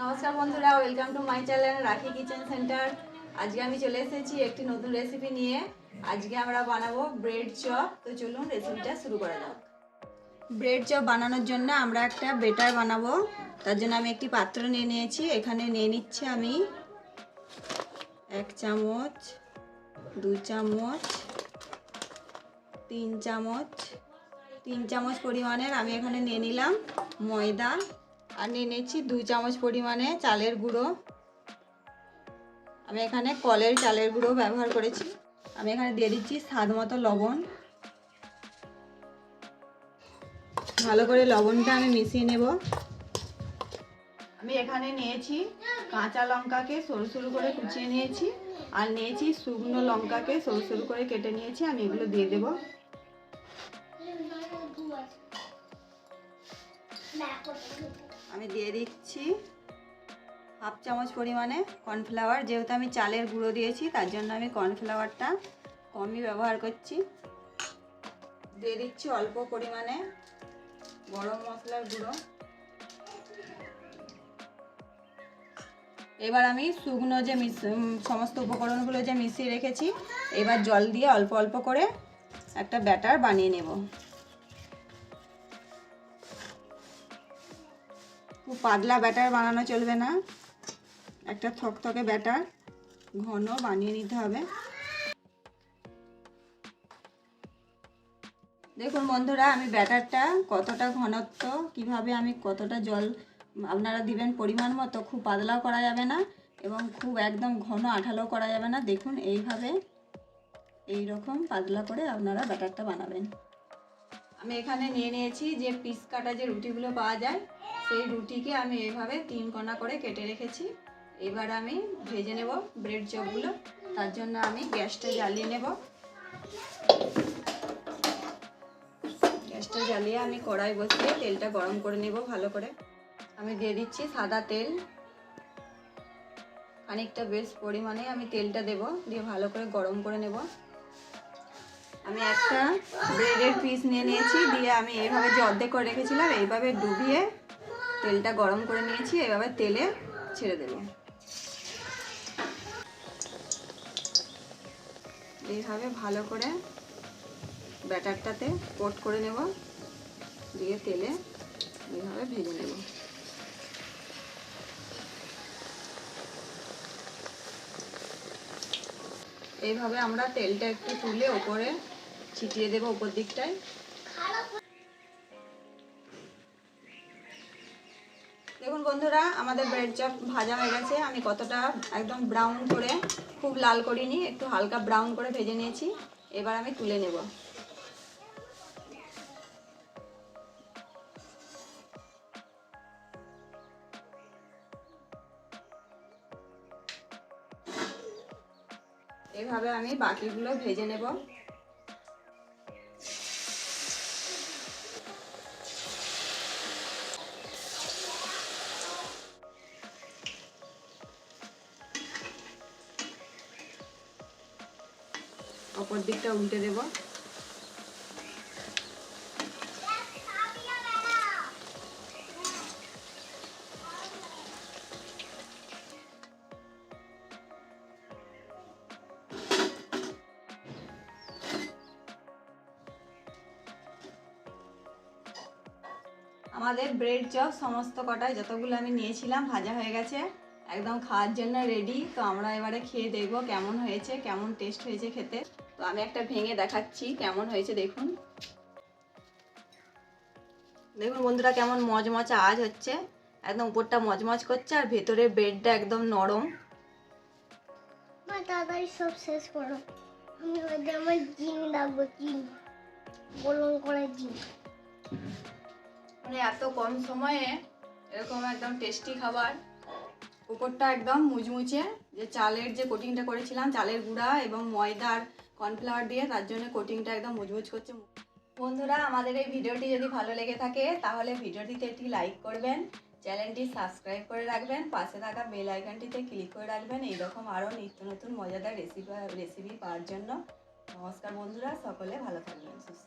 নমস্কার বন্ধুরা welcome to my channel Rakhi kitchen centre আজকে আমি চলে এসেছি একটি নতুন রেসিপি নিয়ে। আজকে আমরা বানাবো ব্রেড চপ তো চলুন রেসিপিটা শুরু করা যাক। ব্রেড চপ বানানোর জন্য আমরা একটা বেটার বানাবো। তার জন্য আমি একটি পাত্র নিয়ে নিয়েছি। এখানে নিয়ে নিচ্ছি আমি এক চামচ, দু চামচ, তিন চামচ। তিন চামচ পরিমাণের আমি এখানে নিয়ে নিলাম ময়দা। আর নিয়ে নিচ্ছি দুই চামচ পরিমাণে চালের গুঁড়ো। আমি এখানে কলের চালের গুঁড়ো ব্যবহার করেছি। আমি এখানে দিয়ে দিচ্ছি স্বাদ মতো লবণ। ভালো করে লবণটা আমি মিশিয়ে নেব। আমি এখানে নিয়েছি কাঁচা লঙ্কাকে সরু সরু করে কুচিয়ে নিয়েছি আর নিয়েছি শুকনো লঙ্কাকে সরু সরু করে কেটে নিয়েছি। আমি এগুলো দিয়ে দেবো। আমি দিয়ে দিচ্ছি হাফ চামচ পরিমাণে কর্নফ্লাওয়ার, যেহেতু আমি চালের গুঁড়ো দিয়েছি, তার জন্য আমি কর্নফ্লাওয়ারটা কমই ব্যবহার করছি। দিয়ে দিচ্ছি অল্প পরিমাণে গরম মশলার গুঁড়ো। এবার আমি শুকনো যে সমস্ত উপকরণগুলো যে মিশিয়ে রেখেছি, এবার জল দিয়ে অল্প অল্প করে একটা ব্যাটার বানিয়ে নেব। খুব পাতলা ব্যাটার বানানো চলবে না। একটা থকথকে ব্যাটার, ঘন বানিয়ে নিতে হবে। দেখুন বন্ধুরা, আমি ব্যাটারটা কতটা ঘনত্ব, কীভাবে আমি কতটা জল আপনারা দিবেন পরিমাণ মতো, খুব পাতলাও করা যাবে না এবং খুব একদম ঘন আঠালো করা যাবে না। দেখুন, এইভাবে এই রকম পাতলা করে আপনারা ব্যাটারটা বানাবেন। আমি এখানে নিয়ে নিয়েছি যে পিস কাটা যে রুটিগুলো পাওয়া যায়, সেই রুটিকে আমি এভাবে তিন কণা করে কেটে রেখেছি। এবার আমি ভেজে নেব ব্রেড চপগুলো। তার জন্য আমি গ্যাসটা জ্বালিয়ে নেব। গ্যাসটা জ্বালিয়ে আমি কড়াই বসিয়ে তেলটা গরম করে নেব ভালো করে। আমি দিয়ে দিচ্ছি সাদা তেল। খানিকটা বেশ পরিমাণে আমি তেলটা দেব, দিয়ে ভালো করে গরম করে নেব। আমি একটা ব্রেডের পিস নিয়ে নিয়েছি, দিয়ে আমি এইভাবে যে অর্ধেক করে রেখেছিলাম, এইভাবে ডুবিয়ে তেলটা গরম করে নিয়েছি এভাবে তেলে ছেড়ে দেব। এইভাবে ভালো করে ব্যাটারটাতে কোট করে নেব, দিয়ে তেলে এইভাবে ভেজে নেব। এইভাবে আমরা তেলটা একটু তুলে ওপরে ছিটিয়ে দেবো উপর দিকটায়। দেখুন বন্ধুরা, আমাদের ব্রেড চপ ভাজা হয়ে গেছে। আমি কতটা একদম ব্রাউন করে, খুব লাল করিনি, একটু হালকা ব্রাউন করে ভেজে নিয়েছি। এবার আমি তুলে নেব। এভাবে আমি বাকিগুলো ভেজে নেব। অপর দিকটা উল্টে দেব। আমাদের ব্রেড চপ সমস্ত কটায় যতগুলো আমি নিয়েছিলাম ভাজা হয়ে গেছে, একদম খাওয়ার জন্য রেডি তো আমরা এবারে খেয়ে দেখব কেমন হয়েছে, কেমন টেস্ট হয়েছে খেতে। তো আমি একটা ভেঙে দেখাচ্ছি কেমন হয়েছে দেখুন। দেখুন বন্ধুরা কেমন মজমচ আজ হচ্ছে। একদম উপরটা মজমজ করছে আর ভেতরে বেডটা একদম নরম। মা তাড়াতাড়ি সব শেষ করো। আমি ওদের আমার জিম লাগবো জিম। বলুন করে জিম। মানে এত কম সময়ে এরকম একদম টেস্টি খাবার উপরটা একদম মুচমুচে যে চালের যে কোটিংটা করেছিলাম, চালের গুঁড়া এবং ময়দা আর কর্নফ্লাওয়ার দিয়ে, তার জন্য কোটিংটা একদম মুচমুচ করছে। বন্ধুরা, আমাদের এই ভিডিওটি যদি ভালো লেগে থাকে, তাহলে ভিডিওটিতে একটি লাইক করবেন, চ্যানেলটি সাবস্ক্রাইব করে রাখবেন, পাশে থাকা বেল আইকনটিতে ক্লিক করে রাখবেন। এইরকম আরও নিত্য নতুন মজাদার রেসিপি রেসিপি পাওয়ার জন্য। নমস্কার বন্ধুরা, সকলে ভালো থাকবেন, সুস্থ